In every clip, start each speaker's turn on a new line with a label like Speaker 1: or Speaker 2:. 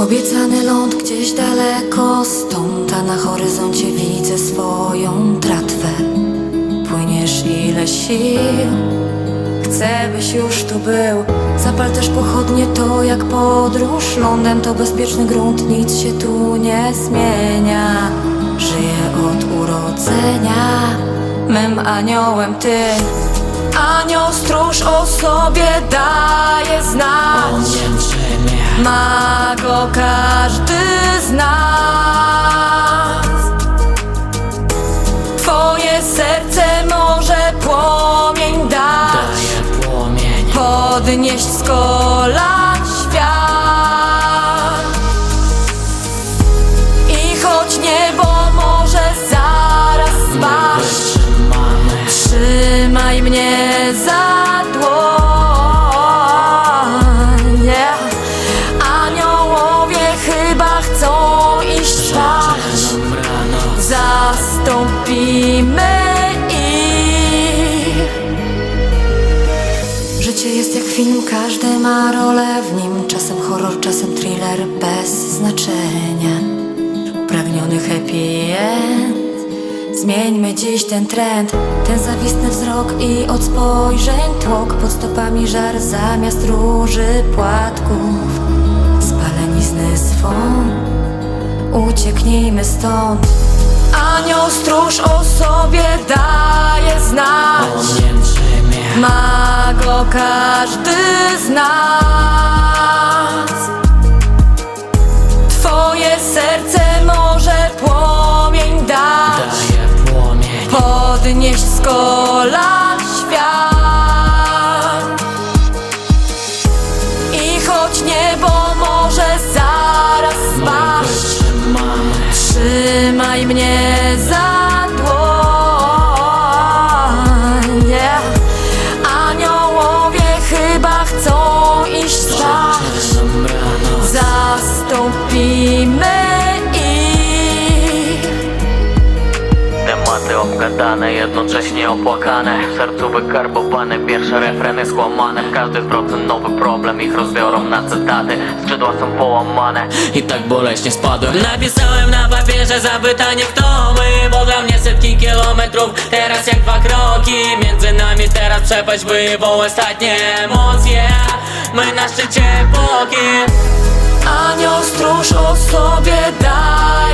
Speaker 1: Obiecany ląd gdzieś daleko stąd, a na horyzoncie widzę swoją tratwę. Płyniesz ile sił, chcę byś już tu był. Zapal też pochodnie, to jak podróż lądem, to bezpieczny grunt, nic się tu nie zmienia. Żyję od urodzenia, mym aniołem ty. Anioł stróż o sobie daje znać. Ma go każdy z nas. Twoje serce może płomień dać, podnieść z kolan świat. I choć niebo może zaraz spaść, Trzymaj mnie za chcą iść spać Zastąpimy ich. Życie jest jak film, każdy ma rolę w nim. Czasem horror, czasem thriller bez znaczenia. Upragniony happy end. Zmieńmy dziś ten trend. Ten zawistny wzrok i od spojrzeń tłok. Pod stopami żar zamiast róży płatków. Spalenizny swą Ucieknijmy stąd. Anioł stróż o sobie daje znać. Ma go każdy z nas. Twoje serce może płomień dać. Podnieść z kolan świat. I choć niebo mnie za
Speaker 2: obgadane, jednocześnie opłakane. W sercu wykarbowane, pierwsze refreny skłamane. W każdy zwrot nowy problem, ich rozbiorą na cytaty. Skrzydła są połamane. I tak boleśnie spadłem. Napisałem na papierze zapytanie kto my Bo dla mnie setki kilometrów, teraz jak dwa kroki Między nami teraz przepaść, by wywołać ostatnie emocje. My na szczycie epoki.
Speaker 1: Anioł stróż o sobie daje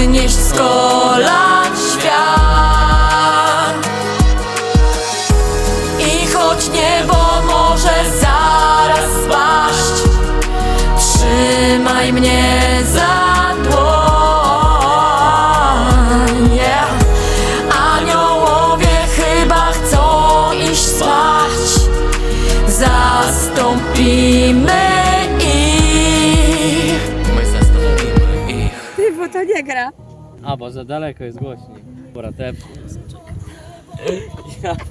Speaker 1: Podnieść z kolan świat. I choć niebo może zaraz spaść Trzymaj mnie za dłoń. Yeah. Aniołowie chyba chcą iść spać. Zastąpimy
Speaker 3: to nie gra.
Speaker 4: A, bo za daleko jest głośniej. Dobra, tepnij. Ja